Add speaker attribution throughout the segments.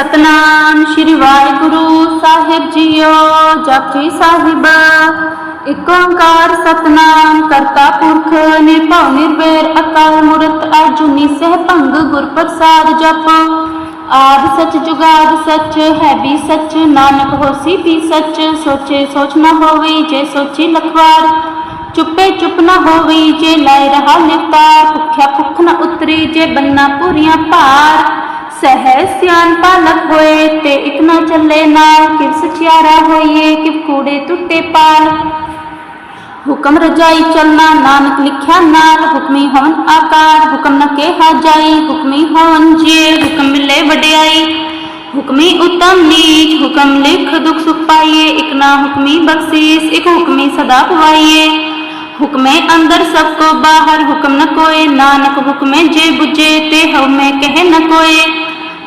Speaker 1: ਸਤਨਾਮ ਸ਼੍ਰੀ ਵਾਹਿਗੁਰੂ ਸਾਹਿਬ ਜੀਓ, ਜਪਜੀ ਸਾਹਿਬ। ਇਕ ਓੰਕਾਰ ਸਤਨਾਮ ਕਰਤਾ ਪੁਰਖ ਨਿਰਭਉ ਨਿਰਵੈਰ ਅਕਾਲ ਮੂਰਤ ਅਜੂਨੀ ਸਹਿ ਭੰਗ ਗੁਰ ਪ੍ਰਸਾਦ ਜਪ। ਆਦ ਸਚ ਜੁਗਾਦ ਸਚ, ਹੈ ਵੀ ਸਚ, ਨਾਨਕ ਹੋਸੀ ਵੀ ਸਚ, ਸੋਚੇ ਸੋਚ ਨਾ ਹੋਵੇ ਜੇ ਸੋਚੀ ਲਖਵਾਰ। ਚੁੱਪੇ ਚੁੱਪ ਨਾ ਹੋਵੇ ਜੇ ਲੈ ਰਹਾ ਨਿਵਤਾਰ ਭੁੱਖਿਆ ਭੁੱਖ ਨਾ ਉਤਰੀ ਜੇ ਬੰਨਾ ਪੂਰੀਆਂ ਭਾਰ। ਸਹਿ ਸਿਆਨ ਪਾਲਕ ਹੋਏ ਤੇ ਇਕ ਨਾ ਚੱਲੇ ਨਾਲ ਕਿਵ ਸਚਿਆਰਾ ਹੋਈਏ ਕਿਵ ਕੂੜੇ ਟੁੱਟੇ ਪਾਲ ਹੁਕਮ ਰਜਾਈ ਚਲਣਾ ਨਾਨਕ ਲਿਖਿਆ ਨਾਲ ਹੁਕਮੀ ਹੋਵਨ ਆਕਾਰ ਹੁਕਮ ਨ ਕਿਹਾ ਜਾਈ ਹੁਕਮੀ ਹੋਵਨ ਜੇ ਹੁਕਮ ਮਿਲੇ ਵਡਿਆਈ ਹੁਕਮੀ ਉਤਮ ਨੀਚ ਹੁਕਮ ਲਿਖ ਦੁਖ ਸੁਖ ਪਾਈਏ ਇਕ ਨਾ ਹੁਕਮੀ ਬਖਸ਼ੀਸ ਇਕ ਹੁਕਮੀ ਸਦਾ ਪਵਾਈਏ ਹੁਕਮੇ ਅੰਦਰ ਸਭ ਕੋ ਬਾਹਰ ਹੁਕਮ ਨ ਕੋਏ ਨਾਨਕ ਹੁਕਮੇ ਜੇ 부ਜੇ ਤੇ ਹਉਮੈ ਕਹਿ ਨ ਕੋਏ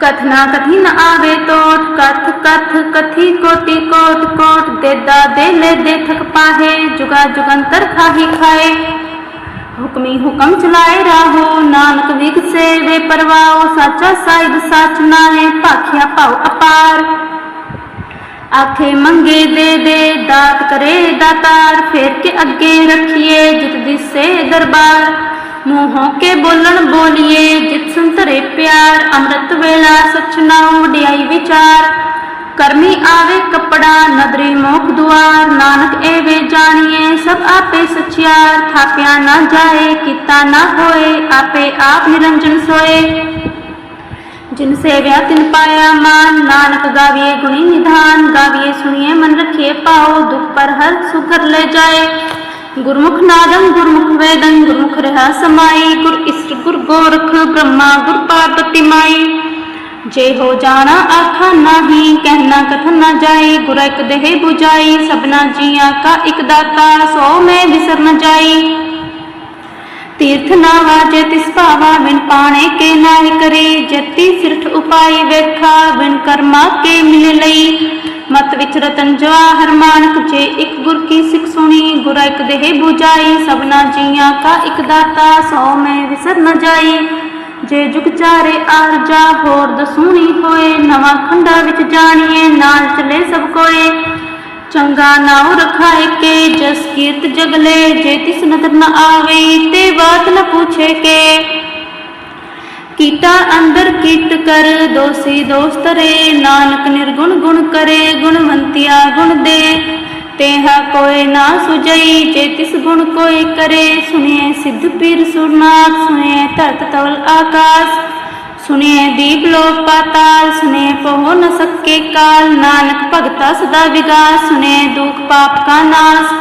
Speaker 1: ਕਥਨਾ ਕਥੀ ਨ ਆਵੇ ਟੋਟ ਕਥ ਕਥ ਕਥੀ ਕੋਟੀ ਕੋਟ ਕੋਟ ਦੇਦਾ ਦੇ ਲੈ ਦੇ ਥਕ ਪਾਹੇ ਜੁਗਾ ਜੁਗੰਤਰ ਖਾਹੀ ਖਾਏ ਹੁਕਮੀ ਹੁਕਮ ਚਲਾਏ ਰਾਹੋ ਨਾਨਕ ਵਿਗਸੇ ਵੇ ਪਰਵਾਓ ਸਾਚਾ ਸਾਹਿਬ ਸੱਚ ਨਾਹੇ ਭਾਖਿਆ ਭਾਉ ਅਪਾਰ ਆਖੇ ਮੰਗੇ ਦੇ ਦੇ ਦਾਤ ਕਰੇ ਦਾਤਾਰ ਫੇਰ ਕੇ ਅੱਗੇ ਰੱਖੀਏ ਜਿਤ ਦਿਸੇ ਦਰਬਾਰ ਮੂੰਹੋਂ ਕੇ ਬੋਲਣ ਬੋਲੀਏ ਜਿਤ ਸੰਤਰੇ ਪਿਆਰ, ਅੰਮ੍ਰਿਤ ਵੇਲਾ ਸਚ ਨਾਉ ਵਡਿਆਈ ਵਿਚਾਰ। ਕਰਮੀ ਆਵੇ ਕਪੜਾ, ਨਦਰੀ ਮੋਖ ਦੁਆਰ, ਨਾਨਕ ਏਵੇ ਜਾਣੀਏ, ਸਭ ਆਪੇ ਸਚਿਆਰ। ਥਾਪਿਆ ਨਾ ਜਾਏ, ਕੀਤਾ ਨਾ ਹੋਏ, ਆਪੇ ਆਪ ਨਿਰੰਜਨ ਸੋਏ। ਜਿਨ ਸੇਵਿਆ ਤਿਨ ਪਾਇਆ ਮਾਨ, ਨਾਨਕ ਗਾਵੀਏ ਗੁਣੀ ਨਿਧਾਨ। ਗਾਵੀਏ ਸੁਣੀਏ ਮਨ ਰਖੀਏ ਪਾਓ ਦੁਖ ਪਰ ਹਰ ਸੁਖਰ ਲੈ ਜਾਏ। ਗੁਰਮੁਖ ਨਾਦੰ, ਗੁਰਮੁਖ ਵੇਦੰ, ਗੁਰਮੁਖ ਰਹਾ ਸਮਾਈ। ਗੁਰ ਇਸਟ, ਗੁਰ ਗੋਰਖ, ਬ੍ਰਹਮਾ, ਗੁਰ ਪਾਰਬਤੀ ਮਾਈ। ਜੇ ਹੋ ਜਾਣਾ ਆਖਾ ਨਹੀਂ, ਕਹਿਣਾ ਕਥਨ ਨਾ ਜਾਏ ਗੁਰ ਇਕ ਦੇਹ 부ਜਾਈ ਸਭਨਾ ਜੀਆਂ ਕਾ ਇਕ ਦਾਤਾ, ਸੋ ਮੈਂ ਵਿਸਰ ਨ ਜਾਈ। ਤੀਰਥ ਨਾ ਵਾਜੇ, ਤਿਸ ਭਾਵਾ ਬਿਨ ਪਾਣੇ ਕੇ ਨਾਹੀ ਕਰੀ। ਜਤੀ ਸਿਰਠ ਉਪਾਈ ਵੇਖਾ, ਬਿਨ ਕਰਮਾ ਕੇ ਮਿਲ ਲਈ। ਮਤ ਵਿਚ ਰਤਨ ਜਵਾਹਰ ਮਾਨਕ ਜੇ ਇੱਕ ਗੁਰ ਕੀ ਸਿੱਖ ਸੁਣੀ, ਗੁਰ ਇਕ ਦੇਹ 부ਜਾਈ ਸਭਨਾ ਜੀਆਂ ਕਾ ਇਕ ਦਾਤਾ, ਸੋ ਮੈਂ ਵਿਸਰ ਨ ਜਾਈ। ਜੇ ਜੁਗ ਚਾਰੇ ਆਰਜਾ ਹੋਰ ਦਸੂਣੀ ਹੋਏ, ਨਵਾਂ ਖੰਡਾ ਵਿੱਚ ਜਾਣੀਏ, ਨਾਲ ਚਲੇ ਸਭ ਕੋਏ। ਚੰਗਾ ਨਾਉ ਰਖਾਏ ਕੇ, ਜਸ ਕੀਰਤ ਜਗਲੇ, ਜੇ ਤਿਸ ਨਦਰ ਨ ਆਵੇ, ਤੇ ਬਾਤ ਨ ਪੁੱਛੇ ਕੇ। ਕੀਟਾ ਅੰਦਰ ਕੀਟ ਕਰ, ਦੋਸੀ ਦੋਸਤਰੇ ਨਾਨਕ ਨਿਰਗੁਣ ਗੁਣ ਕਰੇ, ਗੁਣਵੰਤਿਆ ਗੁਣ ਦੇ। ਤੇਹਾ ਕੋਈ ਨਾ ਸੁਜਈ ਜੇ ਤਿਸ ਗੁਣ ਕੋਈ ਕਰੇ ਸੁਣੀਏ ਸਿੱਧ ਪੀਰ ਸੁਰਨਾਥ ਸੁਣੀਏ ਧਰਤ ਤਵਲ ਆਕਾਸ਼। ਸੁਣੀਏ ਦੀਪ ਲੋਕ ਪਾਤਾਲ ਸੁਣੀਏ ਪਹੁ ਨ ਸਕੇ ਕਾਲ। ਨਾਨਕ ਭਗਤਾ ਸਦਾ ਵਿਗਾਸ ਸੁਣੀਏ ਦੁਖ ਪਾਪ ਕਾ ਨਾਸ।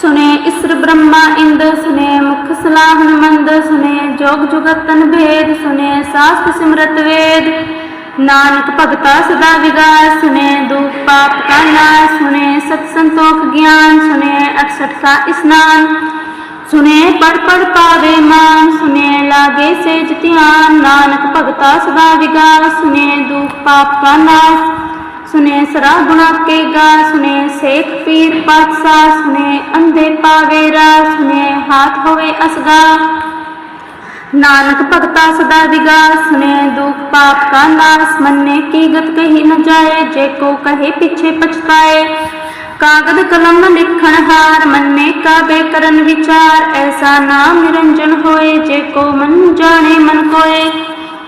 Speaker 1: ਸੁਨੇ ਇਸਰ ਬ੍ਰਹਮਾ ਇੰਦ, ਸੁਨੇ ਮੁਖ ਸਲਾਹ ਮੰਦ, ਸੁਨੇ ਜੋਗ ਜੁਗਤਨ ਭੇਦ, ਸੁਨੇ ਸਾਸਤ ਸਿਮਰਤ ਵੇਦ। ਨਾਨਕ ਭਗਤਾ ਸਦਾ ਵਿਗਾਸ ਸੁਨੇ ਦੁਖ ਪਾਪ ਕਾ ਨਾਸ, ਸੁਨੇ ਸਤ ਸੰਤੋਖ ਗਿਆਨ, ਸੁਨੇ 68 ਕਾ ਇਸਨਾਨ। ਸੁਨੇ ਪੜ ਪੜ ਪਾਵੇ ਮਾਨ, ਸੁਨੇ ਲਾਗੇ ਸੇਜ ਧਿਆਨ। ਨਾਨਕ ਭਗਤਾ ਸਦਾ ਵਿਗਾਸ ਸੁਨੇ ਦੁਖ ਪਾਪ ਕਾ ਨਾਸ। ਸੁਨੇ ਸਰਾ ਕੇ ਗਾ, ਸੁਨੇ ਸੇਖ ਪੀਰ ਪਾਤਸ਼ਾਹ, ਸੁਨੇ ਅੰਧੇ ਪਾਵੇ ਰਾ, ਸੁਨੇ ਹਾਥ ਹੋਵੇ ਅਸਗਾ। ਨਾਨਕ ਭਗਤਾ ਸਦਾ ਵਿਗਾ ਸੁਨੇ ਦੁਖ ਪਾਪ ਕਾ ਨਾਸ, ਮੰਨੇ ਕੀ ਗਤ ਕਹੀ ਨ ਜਾਏ, ਜੇ ਕੋ ਕਹੇ ਪਿਛੇ ਪਛਤਾਏ। ਕਾਗਦ ਕਲਮ ਲਿਖਣ ਹਾਰ, ਮੰਨੇ ਕਾਬੇ ਕਰਨ ਵਿਚਾਰ, ਐਸਾ ਨਾਮ ਨਿਰੰਜਨ ਹੋਏ, ਜੇ ਕੋ ਮਨ ਜਾਣੇ ਮਨ ਕੋਏ।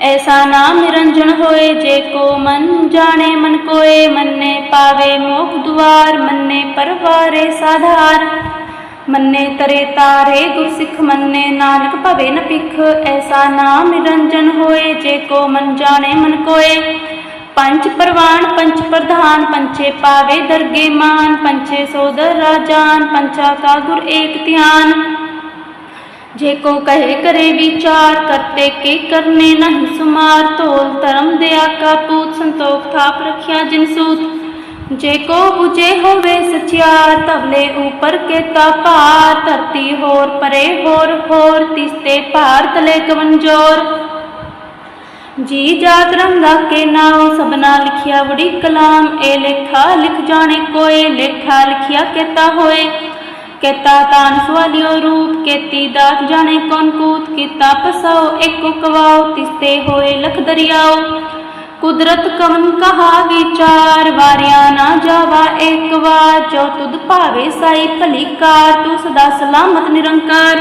Speaker 1: ਐਸਾ ਨਾਮ ਨਿਰੰਜਨ ਹੋਏ ਜੇ ਕੋ ਮਨ ਜਾਣੇ, ਮਨ ਕੋਏ ਮੰਨੇ ਪਾਵੇ ਮੋਖ ਦੁਆਰ, ਮੰਨੇ ਪਰਵਾਰੇ ਸਾਧਾਰ। ਮੰਨੇ ਤਰੇ ਤਾਰੇ ਗੁਰਸਿੱਖ ਮੰਨੇ, ਨਾਨਕ ਭਵੇ ਨ ਪਿਖ ਐਸਾ ਨਾਮ ਨਿਰੰਜਨ ਹੋਏ ਜੇ ਕੋ ਮਨ ਜਾਣੇ, ਮਨ ਕੋਏ। ਪੰਚ ਪ੍ਰਵਾਨ ਪੰਚ ਪ੍ਰਧਾਨ ਪੰਚੇ ਪਾਵੇ ਦਰਗੇ ਮਾਨ। ਪੰਚੇ ਸੋਦਰ ਰਾਜਾਨ ਪੰਚਾ ਕਾ ਗੁਰ ਏਕ ਧਿਆਨ। ਜੇ ਕੋ ਕਹੇ ਕਰੇ ਵਿਚਾਰ, ਕਰਤੇ ਕੇ ਕਰਨੇ ਨਹੀਂ ਸੁਮਾਰ, ਤੋਲ ਧਰਮ ਦਿਆ ਕਾ ਪੂਤ, ਸੰਤੋਖ ਥਾਪ ਰਖਿਆ ਜਿਨ ਸੂਤ। ਜੇ ਕੋ 부ਜੇ ਹੋਵੇ ਸਚਿਆਰ ਤਵਲੇ ਉਪਰ ਕੇਤਾ ਭਾਰ, ਧਰਤੀ ਹੋਰ ਪਰੇ ਹੋਰ ਹੋਰ ਤਿਸਤੇ ਭਾਰ ਤਲੇ ਕਵੰਜੋਰ ਜੀ ਜਾਤ ਰੰਗਾ ਕੇ ਨਾਮ ਸਬਨਾ ਲਿਖਿਆ ਬੜੀ ਕਲਾਮ, ਇਹ ਲੇਖਾ ਲਿਖ ਜਾਣੇ ਕੋਏ, ਲੇਖਾ ਲਿਖਿਆ ਕੇਤਾ ਹੋਏ। ਕੇਤਾ ਤਾਨ ਸਵਾਲਿਓ ਰੂਪ ਕੇਤੀ ਦਾਤ ਜਾਣੇ ਕੌਣ ਕੂਤ ਕੀਤਾ ਪਸਾਓ ਏਕੋ ਕਵਾਓ, ਤਿਸਤੇ ਹੋਏ ਲਖ ਦਰਿਆਓ। ਕੁਦਰਤ ਕਵਨ ਕਹਾ ਵਿਚਾਰ, ਵਾਰਿਆ ਨਾ ਜਾਵਾ ਏਕ ਵਾਰ, ਜੋ ਤੁਧ ਭਾਵੇ ਸਾਈ ਭਲੀ ਕਾਰ ਤੂੰ ਸਦਾ ਸਲਾਮਤ ਨਿਰੰਕਾਰ।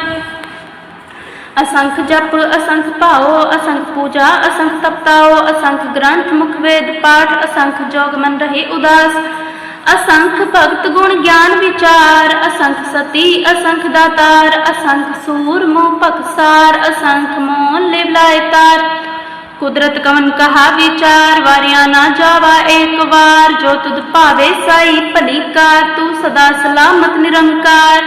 Speaker 1: ਅਸੰਖ ਜਪ, ਅਸੰਖ ਭਾਓ, ਅਸੰਖ ਪੂਜਾ, ਅਸੰਖ ਤਪਤਾਓ, ਅਸੰਖ ਗ੍ਰੰਥ ਮੁਖ ਵੇਦ ਪਾਠ, ਅਸੰਖ ਜੋਗ ਮਨ ਰਹੇ ਉਦਾਸ। ਅਸੰਖ ਭਗਤ ਗੁਣ ਗਿਆਨ ਵਿਚਾਰ, ਅਸੰਖ ਸਤੀ, ਅਸੰਖ ਦਾਤਾਰ, ਅਸੰਖ ਸੂਰ ਮੋਹ ਭਗਸਾਰ ਅਸੰਖ ਮੋਹ ਲਿਵਲਾਇ ਤਾਰ। ਕੁਦਰਤ ਕਵਨ ਕਹਾ ਵਿਚਾਰ, ਵਾਰਿਆ ਨਾ ਜਾਵਾ ਏਕ ਵਾਰ। ਜੋ ਤੁਧ ਭਾਵੇ ਸਾਈ ਭਲੀ ਕਾਰ, ਤੂੰ ਸਦਾ ਸਲਾਮਤ ਨਿਰੰਕਾਰ।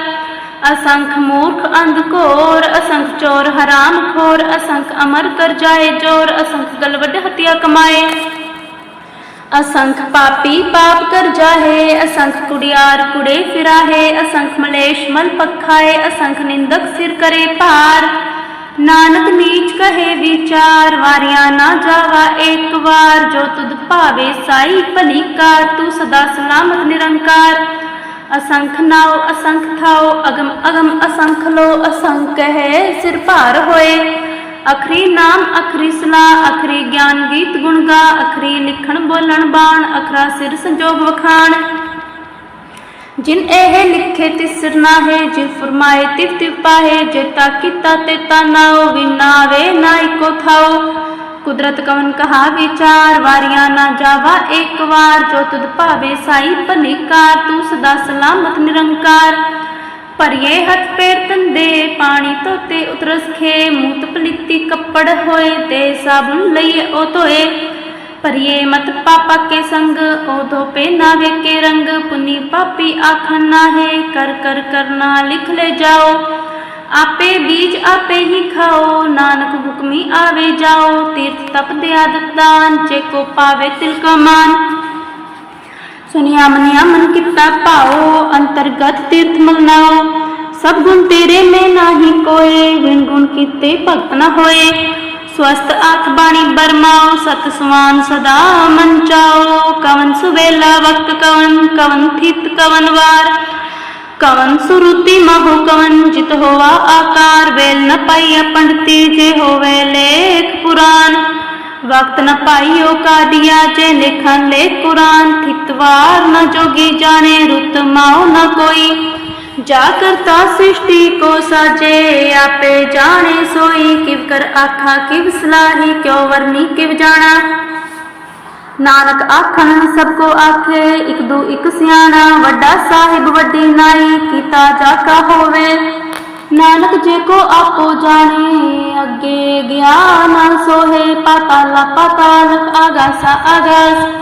Speaker 1: ਅਸੰਖ ਮੂਰਖ ਅੰਧ ਘੋਰ, ਅਸੰਖ ਚੋਰ ਹਰਾਮ ਖੋਰ, ਅਸੰਖ ਅਮਰ ਕਰ ਜਾਏ ਜੋਰ, ਅਸੰਖ ਗਲਵਡ ਹਤਿਆ ਕਮਾਏ। ਅਸੰਖ ਪਾਪੀ ਪਾਪ ਕਰ ਜਾਹੇ, ਅਸੰਖ ਕੁੜਿਆਰ ਕੁੜੇ ਫਿਰਾਹੇ, ਅਸੰਖ ਮਲੇਸ਼ ਮਲ ਪਖਾਏ, ਅਸੰਖ ਨਿੰਦਕ ਸਿਰ ਕਰੇ ਭਾਰ। ਨਾਨਕ ਨੀਚ ਕਹੇ ਵਿਚਾਰ, ਵਾਰਿਆ ਨਾ ਜਾਵਾ ਏਕ ਵਾਰ। ਜੋ ਤੁਧ ਭਾਵੇ ਸਾਈ ਭਲੀ ਕਾਰ, ਤੂੰ ਸਦਾ ਸਲਾਮਤ ਨਿਰੰਕਾਰ। ਅਸੰਖ ਨਾਉ, ਅਸੰਖ ਥਾਉ, ਅਗਮ ਅਗਮ ਅਸੰਖ ਲੋ, ਅਸੰਖ ਹੈ ਸਿਰ ਭਾਰ ਹੋਏ। ਅਖਰੀ ਨਾਮ, ਅਖਰੀ ਸਲਾ ਅਖਰੀ ਗਿਆਨ ਗੀਤ ਗੁਣ ਗਾ, ਅਖਰੀ ਲਿਖਣ, ਬੋਲਣ, ਬਾਣ, ਅਖਰਾ ਸਿਰ ਸੰਜੋਗ ਵਖਾਣ। ਜਿਨ ਇਹ ਲਿਖੇ ਤਿਸਰ ਨਾਹੇ ਜਿ ਫਰਮਾਏ ਤਿਵ ਤਿਵ ਪਾਹੇ ਜੇਤਾ ਕੀਤਾ ਤੇ ਨਾਉ ਵਿਨਾਵੇ ਨਾ ਇਕੋ ਥਾਉ ਕੁਦਰਤ ਕਵਨ ਕਹਾ, ਵਿਚਾਰ ਵਾਰਿਆ ਨਾ ਜਾਵਾ ਏਕ ਵਾਰ ਜੋ ਤੁਧ ਭਾਵੇ ਸਾਈ, ਭਲੀ ਤੂੰ ਸਦਾ ਸਲਾਮਤ ਨਿਰੰਕਾਰ। ਭਰੀਏ ਹੱਥ ਪੈਰ ਤੰਦੇ ਪਾਣੀ ਧੋਤੇ ਉਤਰਸ ਖੇ ਮੂਤ ਪਲਿੱਤੀ ਕੱਪੜ ਹੋਏ ਤੇ ਸਾਬੁਨ ਲਈਏ ਉਹ ਧੋਏ। ਭਰੀਏ ਮਤ ਪਾਪਾ ਕੇ ਸੰਗ, ਉਹ ਧੋਪੇ ਨਾ ਵੇਕੇ ਰੰਗ। ਪੁਨੀ ਪਾਪੀ ਆਖਣ ਨਾਹੇ, ਕਰ ਕਰ ਕਰਨਾ ਲਿਖ ਲੈ ਜਾਓ। ਆਪੇ ਬੀਜ ਆਪੇ ਹੀ ਖਾਓ, ਨਾਨਕ ਹੁਕਮੀ ਆਵੇ ਜਾਓ। ਤੀਰਥ ਤਪ ਦੇ ਆਦਤ ਜੇ ਕੋ ਪਾਵੇ ਤਿਲ ਕਾ ਸੁਨਿਆ ਮਨਿਆ ਮਨ ਕੀਤਾ ਭਾਓ ਅੰਤਰਗਤ ਤੀਰਥ ਮਗਨਾਓ ਸਭ ਗੁਣ ਤੇਰੇ ਮੈਂ ਨਾਹੀ ਕੋਏ ਵਿਣ ਗੁਣ ਕੀਤੇ ਭਗਤ ਨ ਹੋਏ। ਸਵਸਤ ਆਖ ਬਾਣੀ ਬਰਮਾਓ ਸਤ ਸਵਾਨ ਸਦਾ ਮਨ ਚਾਓ ਕਵਨ ਸੁਵੇਲਾ ਵਕਤ ਕਵਨ ਕਵਨ ਥਿਤ ਕਵਨ ਵਾਰ। ਕਵਨ ਸੁਰੂਤੀ ਮਹੋ ਕਵਨ, ਜਿਤ ਹੋਵਾ ਆਕਾਰ। ਵੇਲ ਨ ਪਾਈਆ ਪੰਡਤੀ, ਜੇ ਹੋਵੇ ਲੇਖ ਪੁਰਾਨ। ਵਕਤ ਨ ਪਾਈਓ ਕਾਢਿਆ ਜੇ ਲਿਖਨ ਲੈ ਕੁਰਾਨ, ਥਿਤਵਾਰ ਨ ਜੋਗੀ ਜਾਣੇ, ਰੁਤ ਮਾਉ ਨ ਕੋਈ। ਜਾ ਕਰਤਾ ਸ੍ਰਿਸ਼ਟੀ ਕੋ ਸਾਜੇ, ਆਪੇ ਜਾਣੇ ਸੋਈ। ਕਿਵ ਕਰ ਆਖਾ, ਕਿਵ ਸਲਾਹੀ, ਕਿਉ ਵਰਨੀ, ਕਿਵ ਜਾਣਾ। ਨਾਨਕ ਆਖਣ, ਸਭ ਕੋ ਆਖੇ, ਇਕ ਦੂ ਇਕ ਸਿਆਣਾ। ਵੱਡਾ ਸਾਹਿਬ, ਵੱਡੀ ਨਾਈ, ਕੀਤਾ ਜਾ ਹੋਵੇ। ਨਾਨਕ ਜੇ ਕੋ ਆਪੋ ਜਾਣੇ, ਅੱਗੇ ਗਿਆਨ ਸੋਹੇ ਪਾਤਾਲਾ ਪਾਤਾਲ ਆਗਾਸਾ ਆਗਾਸ।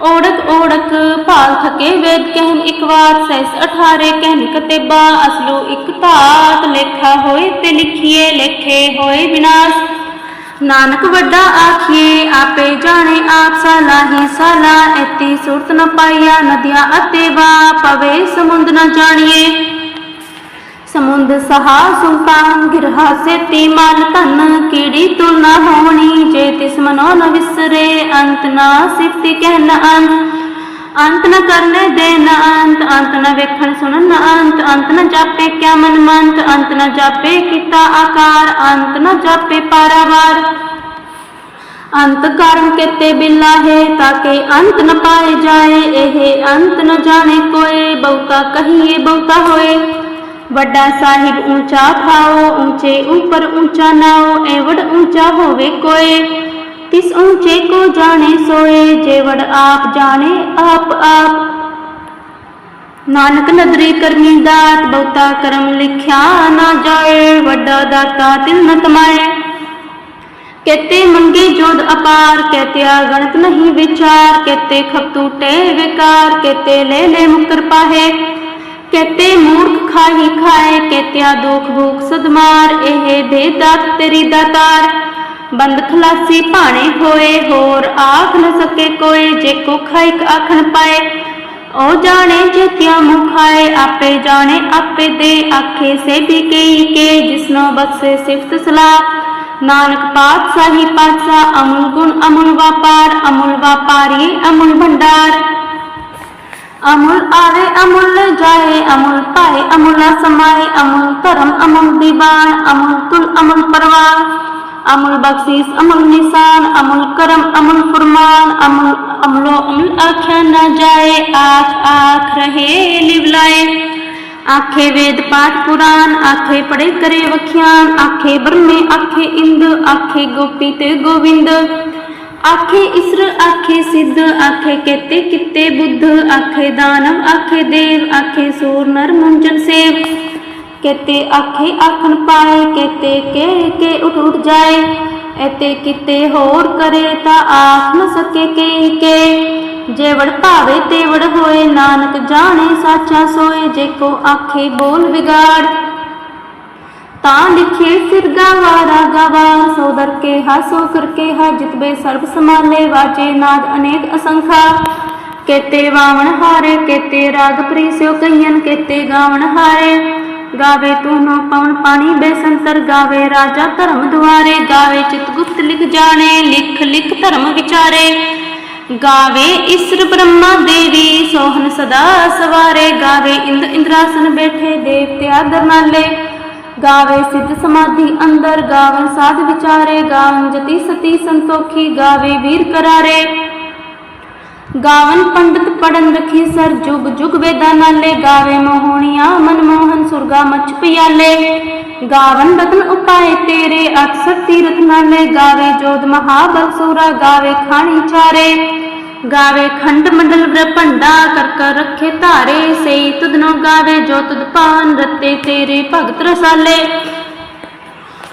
Speaker 1: ਓੜਕ ਓੜਕ ਭਾਲ ਥਕੇ ਵੇਦ ਕਹਿਨ ਇੱਕ ਵਾਰ, ਸੈਸ ਅਠਾਰੇ ਕਹਿਨ ਕਤੇਬਾ ਅਸਲੋ ਇੱਕ ਧਾਤ ਲੇਖਾ ਹੋਏ ਤੇ ਲਿਖੀਏ, ਲੇਖੇ ਹੋਏ ਵਿਨਾਸ਼ ਨਾਨਕ ਵੱਡਾ ਆਖੀਏ, ਆਪੇ ਜਾਣੇ ਆਪ ਸਾਲਾ ਹੀ ਸਾਲਾ। ਐਤੀ ਸੁਰਤ ਨ ਪਾਈਆ, ਨਦੀਆਂ ਅਤੇ ਵਾ ਪਵੇ ਸਮੁੰਦ ਨ ਜਾਣੀਏ। ਸਮੁੰਦ ਸਹਾ ਸੁਲਤਾਨ ਗਿਰਹਾ ਸੇਤੀ ਮਲ ਧਨ, ਕੀੜੀ ਤੁਲ ਹੋਣੀ, ਜੇ ਤਿਸ ਮਨੋ ਨ ਵਿਸਰੇ, ਅੰਤ ਨਾ ਸਿਫਤੀ ਕਹਿ ਅੰਤ ਅੰਤ ਨ ਕਰਨੇ ਦੇ ਨ ਅੰਤ ਅੰਤ ਨ ਵੇਖਣ ਸੁਣਨ ਨ ਅੰਤ ਅੰਤ ਨ ਜਾਪੇ ਕਿਆ ਮਨ ਮੰਤ, ਅੰਤ ਨ ਜਾਪੇ ਕੀਤਾ ਆਕਾਰ, ਅੰਤ ਨ ਜਾਪੇ ਪਾਰਾਵਾਰ। ਅੰਤ ਕਾਰਨ ਕੇਤੇ ਬਿਲਾ ਹੈ ਤਾਕੇ ਅੰਤ ਨ ਪਾਏ ਜਾਏ, ਇਹ ਅੰਤ ਨ ਜਾਣੇ ਕੋਏ, ਬਹੁਤਾ ਕਹੀਏ ਬਹੁਤਾ ਹੋਏ। ਵੱਡਾ ਸਾਹਿਬ ਊਂਚਾ ਥਾਓ ਊਂਚੇ ਉੱਪਰ ਊਂਚਾ ਨਾਓ ਐਵੜ ਊਂਚਾ ਹੋਵੇ ਕੋਏ। ਤਿਸ ਊਂਚੇ ਕੋ ਜਾਣੇ ਸੋਏ ਜੇਵੜ ਆਪ ਜਾਣੇ ਆਪ ਆਪ। ਨਾਨਕ ਨਦਰੀ ਕਰਮੀ ਦਾਤ, ਬਹੁਤਾ ਕਰਮ ਲਿਖਿਆ ਨਾ ਜਾਏ, ਵੱਡਾ ਦਾਤਾ ਤਿਲ ਨ ਤਮਾਏ ਕਹਤੇ ਮੰਗੇ ਜੋਦ ਅਪਾਰ, ਕਹਤੇ ਗਣਤ ਨਹੀਂ ਵਿਚਾਰ, ਕਹਤੇ ਖਪ ਟੂਟੇ ਵਿਕਾਰ, ਕਹਤੇ ਲੈ ਲੈ ਮੁਕਰ ਪਾਹੇ। ਕਹਤੇ ਮੂਰਖ ਖਾਹੀ ਖਾਏ, ਕਹਤਿਆ ਦੁਖ ਭੂਖ ਸਦਮਾਰ ਇਹ ਬੇਦਾਤ ਤੇਰੀ ਦਾਤਾਰ ਬੰਦ ਖਲਾਸੀ ਭਾਣੇ ਹੋਏ, ਹੋਰ ਆਖ ਨ ਸਕੇ ਕੋਈ, ਜੇ ਕੋ ਖਾਇਕ ਆਖਣ ਪਾਏ। ਉਹ ਜਾਣੇ ਚੇਤਿਆ ਮੁਖ ਖਾਏ ਆਪੇ ਜਾਣੇ, ਆਪੇ ਦੇ, ਆਖੇ ਸੇ ਵੀ ਕਈ ਕੇ, ਜਿਸਨੋ ਬਖਸ਼ੇ ਸਿਫਤ ਸਲਾਹ। ਨਾਨਕ ਪਾਤਸ਼ਾਹੀ ਪਾਤਸ਼ਾਹ, ਅਮੁਲ ਗੁਣ ਅਮੁਲ ਵਾਪਾਰ, ਅਮੁਲ ਵਾਪਾਰੀ ਅਮੁਲ ਭੰਡਾਰ। ਅਮੁਲ ਆਵੇ, ਅਮੁਲ ਜਾਏ, ਅਮੁਲ ਪਾਏ ਅਮੁਲ ਨਾ ਸਮਾਏ, ਅਮੁਲ ਧਰਮ ਅਮੁਲ ਦੀਵਾਨ ਅਮੁਲ ਤੁਲ, ਅਮੁਲ ਪਰਵਾਨ, ਅਮੁਲ ਬਖਸ਼ੀਸ, ਅਮੁਲ ਨਿਸ਼ਾਨ, ਅਮੁਲ ਕਰਮ, ਅਮੁਲ ਫਰਮਾਨ, ਅਮੁਲ, ਅਮਲੋ ਅਮੁਲ ਆਖਿਆ ਨਾ ਜਾਏ, ਆਖ ਆਖ ਰਹੇ ਲਿਵਲਾਏ ਆਖੇ ਵੇਦ ਪਾਠ ਪੁਰਾਨ ਆਖੇ ਪੜੇ ਕਰੇ ਵਖਿਆਨ ਆਖੇ ਬਰਮੇ ਆਖੇ ਇੰਦ, ਆਖੇ ਗੋਪੀ ਤੇ ਗੋਵਿੰਦ। ਆਖੇ ਇਸਰ, ਆਖੇ ਸਿੱਧ, ਆਖੇ ਕੇਤੇ ਕਿਤੇ ਬੁੱਧ, ਆਖੇ ਦਾਨਵ, ਆਖੇ ਦੇਵ, ਆਖੇ ਸੂਰ, ਨਰ, ਮੁੰਜਨ, ਸੇਵ। ਕੇਤੇ ਆਖੇ ਆਖਣ ਪਾਏ, ਕੇਤੇ ਕੇ ਕੇ ਉਠ ਉਠ ਜਾਏ। ਐਤੇ ਕਿਤੇ ਹੋਰ ਕਰੇ ਤਾਂ ਆਖ ਨ ਸਕੇ ਕੇ ਕੇ। ਜੇ ਭਾਵੇ ਤੇਵੜ ਹੋਏ, ਨਾਨਕ ਜਾਣੇ ਸਾਚਾ ਸੋਏ, ਜੇ ਕੋ ਆਖੇ ਬੋਲ ਵਿਗਾੜ। ਤਾਂ ਲਿਖੇ ਸਿਰ ਗਾਵਾ ਰਾਗਾਵਾ ਸੋ ਦਰ ਕੇ ਹਾਸੋ ਕਰਕੇ ਹਾ ਜਿਤਬੇ ਸਰਬ ਸਮਾਲੇ ਵਾਜੇ ਨਾਦ ਅਨੇਕ ਅਸੰਖਾ। ਕੇਤੇ ਵਾਵਣ ਹਾਰੇ, ਕੇਤੇ ਰਾਗ ਪ੍ਰੀਸਿਓ ਕਈਨ ਕੇਤੇ ਗਾਵਣ ਗਾਵੇ ਤੂਨੋ ਪਵਨ ਪਾਣੀ ਬੇਸੰਤਰ ਗਾਵੇ ਰਾਜਾ ਧਰਮ ਦੁਆਰੇ। ਗਾਵੇ ਚਿਤ ਗੁਪਤ ਲਿਖ ਜਾਣੇ, ਲਿਖ ਲਿਖ ਧਰਮ ਵਿਚਾਰੇ। ਗਾਵੇ ਇਸਰ ਬ੍ਰਹਮਾ ਦੇਵੀ, ਸੋਹਨ ਸਦਾ ਸਵਾਰੇ। ਗਾਵੇ ਇੰਦ ਇੰਦਰਾਸਨ ਬੈਠੇ ਦੇਵਤਿਆ ਦਰਨਾਲੇ। ਗਾਵੇ ਸਿੱਧ ਸਮਾਧੀ, ਅੰਦਰ ਗਾਵਨ ਸਾਧ ਵਿਚਾਰੇ, ਗਾਵਨ ਜਤੀ ਸਤੀ ਸੰਤੋਖੀ, ਗਾਵੇ ਵੀਰ ਕਰਾਰੇ। ਗਾਵਨ ਪੰਡਤ ਪੜਨ ਰਖੀ ਸਰ, ਜੁਗ ਜੁਗ ਵੇਦਾਂ ਨਾਲੇ, ਗਾਵੇ ਮੋਹਣੀਆਂ ਮਨਮੋਹਨ ਸੁਰਗਾ ਮਚ ਪਿਆਲੇ। ਗਾਵਨ ਰਤਨ ਉਪਾਏ ਤੇਰੇ ਅਕਸਰ ਤੀਰਥ ਨਾਲੇ ਗਾਵੇ ਜੋਦ ਮਹਾਬਲ ਸੂਰਾ, ਗਾਵੇ ਖਾਣੀ ਚਾਰੇ। ਗਾਵੇ ਖੰਡ ਮੰਡਲ ਬ੍ਰਹਪੰਡਾ ਕਰ ਰੱਖੇ ਧਾਰੇ ਸਈ ਤੁਧਨੋ ਗਾਵੇ ਜੋ ਤੁਧ ਪਾਨ ਰਤੇ ਤੇਰੇ ਭਗਤ ਰਸਾਲੇ।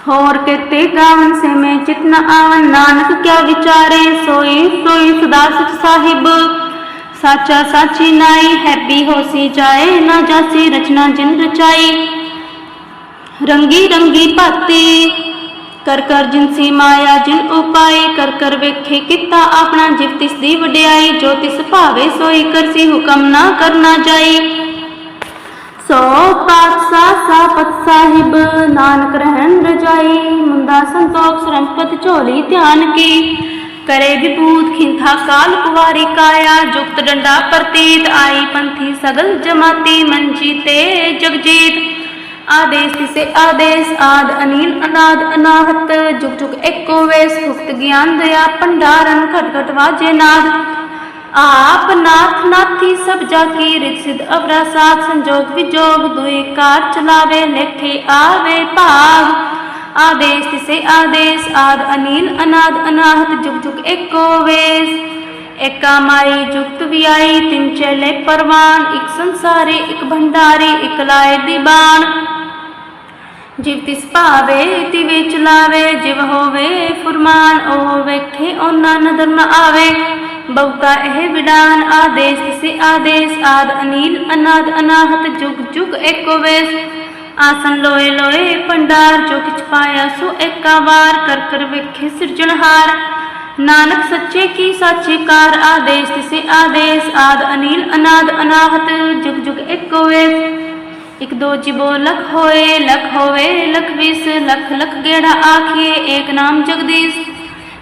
Speaker 1: ਹੋਰ ਕਿਤੇ ਗਾਵਨ ਸੇ ਮੈਂ ਚਿਤ ਨ ਆਵਨ, ਨਾਨਕ ਕਿਆ ਵਿਚਾਰੇ? ਸੋਈ ਸੋਈ ਸਦਾ ਸਚ ਸਾਹਿਬ। ਸਾਚਾ ਸਾਚੀ ਨਾਈ, ਹੈਪੀ ਹੋਸੀ ਜਾਏ, ਨਾ ਜਾਸੀ ਰਚਨਾ ਜਿਨ ਰਚਾਈ। ਰੰਗੀ ਰੰਗੀ ਭਾਤੀ ਕਰ ਕਰ ਜਿਨਸੀ ਮਾਇਆ, ਜਿਨ ਉਪਾਈ ਕਰ ਕਰ ਵੇਖੇ ਕੀਤਾ ਆਪਣਾ ਜਿਵ ਤਿਸ ਦੀ ਵਡਿਆਈ, ਜੋ ਤਿਸ ਭਾਵੇ ਸੋਈ ਕਰਸੀ ਹੁਕਮ ਨਾ ਕਰਨਾ ਜਾਈ। ਸੋ ਪਾਤਸ਼ਾਹ ਸਾਪਤ ਸਾਹਿਬ, ਨਾਨਕ ਰਹਿਣ ਰਜਾਈ ਮੁੰਦਾ ਸੰਤੋਖ ਸਰੰਪਤ ਝੋਲੀ ਧਿਆਨ ਕੀ। ਕਰੇ ਵਿਭੂਤ ਖਿੰਥਾ ਕਾਲ ਕੁਵਾਰੀ ਕਾਇਆ, ਜੁਗਤ ਡੰਡਾ ਪ੍ਰਤੀਤ, ਆਈ ਪੰਥੀ ਸਗਲ ਜਮਾਤੀ ਮੰਜੀ ਤੇ ਜਗਜੀਤ। ਆਦੇਸ ਤਿਸੇ ਆਦੇਸ ਆਦ ਅਨੀਲ ਅਨਾਦ ਅਨਾਹਤ, ਜੁਗ ਜੁਗ ਏਕੋ ਵੇਸ ਗੁਪਤ ਗਿਆਨ ਦਇਆ, ਭੰਡਾਰਨ ਘਟ ਘਟ ਵਾਜੇ ਨਾਦ। ਆਪ ਨਾਥ ਨਾਥੀ ਸਭ ਜਾ ਕੀ ਰਿਤ ਸਿਧ ਅਵਰਾ ਸਾਥ ਸੰਜੋਗ ਵਿਜੋਗ ਦੁਇ ਕਾਰ ਚਲਾਵੇ ਲੇਖੇ ਆਵੇ ਭਾਗ ਆਦੇਸ ਤਿਸੇ ਆਦੇਸ ਆਦ ਅਨੀਲ ਅਨਾਦ ਅਨਾਹਤ, ਜੁਗ ਜੁਗ ਏਕੋ ਵੇਸ। ਏਕਾ ਮਾਈ ਜੁਗਤ ਵਿਆਈ, ਤਿੰਨ ਚਲੇ ਪਰਵਾਨ, ਇੱਕ ਸੰਸਾਰੀ, ਇੱਕ ਭੰਡਾਰੀ, ਇੱਕ ਲਾਏ ਦੀਬਾਨ। ਜਿਵ ਤਿਸ ਭਾਵੇ, ਤਿ ਵਿੱਚ ਜਿਵ ਹੋਵੇ, ਫੁਰਮਾਨ ਉਹ ਵੇਖੇ, ਉਹਨਾਂ ਨਦਰ ਨ ਆਵੇ। ਬਹੁਤਾ ਇਹ ਵਿਡਾਨ ਆਦੇਸ ਤਿਸੇ ਆਦੇਸ, ਆਦ ਅਨੀਲ, ਅਨਾਦ ਅਨਾਹਤ, ਜੁਗ ਜੁਗ ਏਕੋ ਵੇਸ। ਆਸਨ ਲੋਏ ਲੋਏ, ਭੰਡਾਰ ਜੋ ਕਿਛ ਪਾਇਆ ਸੋ ਏਕਾ ਵਾਰ, ਕਰ ਕਰ ਵੇਖੇ ਸਿਰਜਣਹਾਰ ਨਾਨਕ ਸੱਚੇ ਕੀ ਸਾਚੇ ਕਾਰ, ਆਦੇਸ ਤਿਸੇ ਆਦੇਸ, ਆਦ ਅਨੀਲ, ਅਨਾਦ ਅਨਾਹਤ, ਜੁਗ ਜੁਗ ਏਕੋ ਵੇਸ। ਇਕ ਦੋ ਜਿਬੋ ਲਖ ਹੋਏ, ਲਖ ਹੋਵੇ, ਲਖ ਵਿਸ, ਲਖ ਲਖ ਗੇੜਾ ਆਖੀਏ, ਏਕ ਨਾਮ ਜਗਦੀਸ਼।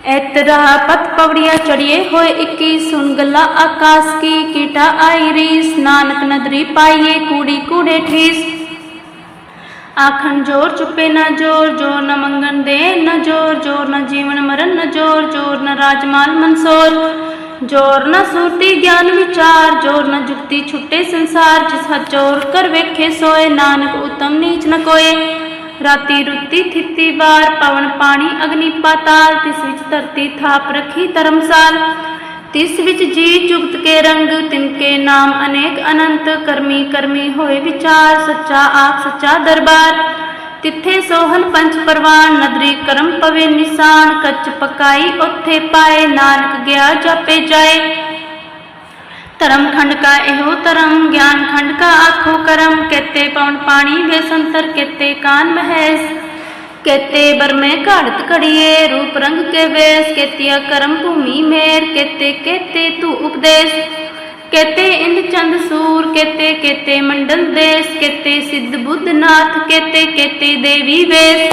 Speaker 1: ਐਤਰਾ ਪਤ ਪਵੜੀਆਂ ਚੜੀਏ ਹੋਏ 21 ਸੁਨ ਗੱਲਾਂ ਆਕਾਸ ਕੀ, ਕੀਟਾ ਆਈ ਰੀਸ। ਨਾਨਕ ਨਦਰੀ ਪਾਈਏ ਕੂੜੀ ਕੂੜੇ ਠੀਸ। ਆਖਣ ਜੋਰ ਚੁੱਪੇ ਨਾ ਜੋਰ ਜੋਰ ਨਾ ਮੰਗਣ ਦੇ ਨਾ ਜੋਰ ਜੋਰ ਨਾ ਜੀਵਨ ਮਰਨ ਨਾ ਜੋਰ ਜੋਰ ਨਾ ਰਾਜਮਾਲ ਮਨਸੋਰ। ਜੋਰ ਨ ਸੂਰਤੀ ਗਿਆਨ ਵਿਚਾਰ, ਜੋਰ ਨ ਜੁਗਤੀ ਛੁੱਟੇ ਸੰਸਾਰ ਜਿਸ ਹੱਥ ਕਰ ਵੇਖੇ ਸੋਏ, ਨਾਨਕ ਉਤਮ ਨੀਚ ਨ ਕੋਏ। ਰਾਤੀ ਰੁੱਤੀ ਥਿੱਤੀ ਵਾਰ, ਪਵਨ ਪਾਣੀ ਅਗਨੀ ਪਾਤਾਲ, ਤਿਸ ਵਿੱਚ ਧਰਤੀ ਥਾਪ ਰੱਖੀ ਧਰਮਸਾਲ। ਤਿਸ ਵਿੱਚ ਜੀ ਜੁਗਤ ਕੇ ਰੰਗ ਤਿਨਕੇ ਨਾਮ ਅਨੇਕ ਅਨੰਤ, ਕਰਮੀ ਕਰਮੀ ਹੋਏ ਵਿਚਾਰ, ਸੱਚਾ ਆਪ, ਸੱਚਾ ਦਰਬਾਰ। ਤਿੱਥੇ ਸੋਹਣ ਪੰਚ ਪਰਵਾਨ, ਨਦਰੀ ਕਰਮ ਪਵੇ ਨਿਸ਼ਾਨ, ਕੱਚ ਪਕਾਈ, ਉੱਥੇ ਪਾਏ ਨਾਨਕ ਗਿਆ ਜਾਪੇ ਜਾਏ। ਧਰਮ ਖੰਡ ਕਾ ਇਹੋ ਧਰਮ, ਗਿਆਨ ਖੰਡ ਕਾ ਆਖੋ ਕਰਮ ਕੇਤੇ ਪਵਨ ਪਾਣੀ ਵੇ ਸੰਤਰ ਕੇਤੇ ਕਾਨ ਮਹਿਸ। ਕੇਤੇ ਬਰਮੇ ਘੜਤ ਘੜੀਏ, ਰੂਪ ਰੰਗ ਕੇ ਵੇਸ ਕੇਤਿਆ ਕਰਮ ਭੂਮੀ ਮੇਰ ਕੇਤੇ ਕੇਤੇ ਤੂ ਉਪਦੇਸ਼। ਕੇਤੇ ਇੰਦ ਚੰਦ ਸੂਰ ਕੇਤੇ ਕੇਤੇ ਮੰਡਲ ਦੇਸ ਕੇਤੇ ਸਿੱਧ ਬੁੱਧ ਨਾਥ ਕੇਤੇ ਕੇਤੇ ਦੇਵੀ ਵੇਸ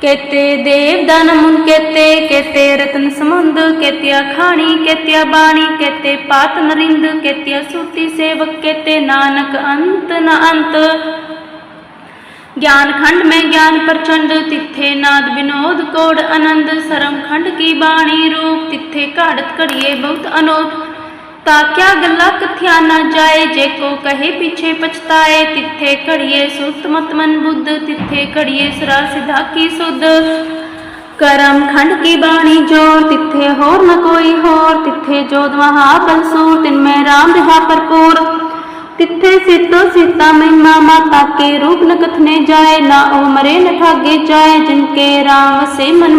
Speaker 1: ਕੇਤੇ ਦੇਵ ਦਨ ਮੁਨ ਕੇਤੇ ਕੇਤੇ ਰਤਨ ਸਮੁੰਦ ਕੇਤਿਆ ਖਾਣੀ ਕੇਤਿਆ ਬਾਣੀ ਕੇਤੇ ਪਾਤ ਨਰਿੰਦ ਕੇਤਿਆ ਸੂਤੀ ਸੇਵਕ ਕੇਤੇ ਨਾਨਕ ਅੰਤ ਨ ਅੰਤ ज्ञान खंड में ज्ञान प्रचंड तिथे नाद विनोद कोड आनंद सरम खंड की बाणी रूप तिथे घाड़त घड़िए बहुत अनोद ताक्या गल्ला कथ्या न जाए, जे को कहे पीछे पछताए तिथे घड़िए सुत मत मन बुद्ध तिथे घड़िए सरा सिधा की सुध। करम खंड की बाणी ज़ोर तिथे होर न कोई होर तिथे जोध महाबल सूर तिनमें राम रहा भरपूर तिथे सीतो सीता महिमा, माता के रूप न कथने जाए, ना ओ मरे न ठागे जाए, जिनके राम से मन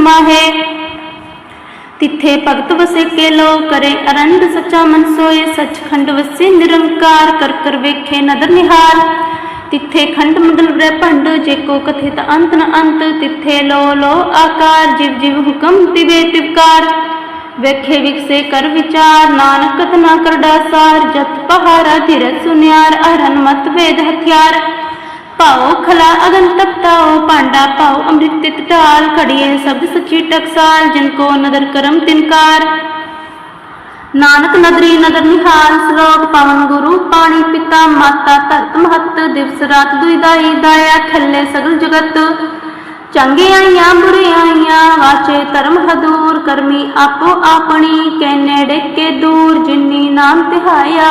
Speaker 1: ਤਿੱਥੇ ਭਗਤ ਵਸੇ ਕੇ ਲੋ ਕਰੇ ਅਰੰਦ ਸੱਚਾ ਮਨ ਸੋਏ, ਸੱਚਖੰਡ ਵਸੇ ਨਿਰੰਕਾਰ, ਕਰ ਕਰ ਵੇਖੇ ਨਦਰ ਨਿਹਾਲ ਤਿੱਥੇ ਖੰਡ ਮੰਡਲ ਬ੍ਰਹਮੰਡ ਜੇ ਕੋ ਕਥਿਤ ਅੰਤ ਨ ਅੰਤ। ਤਿੱਥੇ ਲੋ ਲੋ ਆਕਾਰ, ਜਿਵ ਜਿਵ ਹੁਕਮ ਤਿਵੇ ਤਿਵਕਾਰ। ਵੇਖੇ ਵਿਖਸੇ ਕਰ ਵਿਚਾਰ, ਨਾਨਕ ਕਤ ਨਾ ਕਰਦਾ ਸਾਰ। ਜਤ ਪਹਾਰਾ ਧੀਰ ਸੁਨਿਆਰ, ਅਰਨ ਮਤ ਵੇਦ ਹਥਿਆਰ। ਪਾਉ ਖਲਾ ਅਗਨ ਤਪਤਾਉ ਪਾਂਡਾ ਪਾਉ, ਅੰਮ੍ਰਿਤ ਤਿਤ ਢਾਲ, ਘੜੀਏ ਸਬਦ ਸੱਚੀ ਟਕਸਾਲ, ਜਿਨ ਕੋ ਨਦਰ ਕਰਮ ਤਿਨਕਾਰ ਨਾਨਕ ਨਦਰੀ ਨਦਰ ਨਿਹਾਲ ਸ਼ਲੋਕ ਪਵਨ ਗੁਰੂ, ਪਾਣੀ ਪਿਤਾ, ਮਾਤਾ ਧਰਤ ਮਹਤ, ਦਿਵਸ ਰਾਤ ਦੁਇਦਾਈ ਦਾਇਆ ਖੱਲੇ ਸਗਲ ਜਗਤ। ਚੰਗੇ ਆਈਆਂ, ਬੁਰੇ ਆਈਆਂ ਵਾਚੇ ਧਰਮ ਹਦੂਰ, ਕਰਮੀ ਆਪੋ ਆਪਣੀ ਕੈ ਨੇੜੇ ਕੇ ਦੂਰ, ਜਿਨੀ ਨਾਮ ਤਿਹਾਇਆ।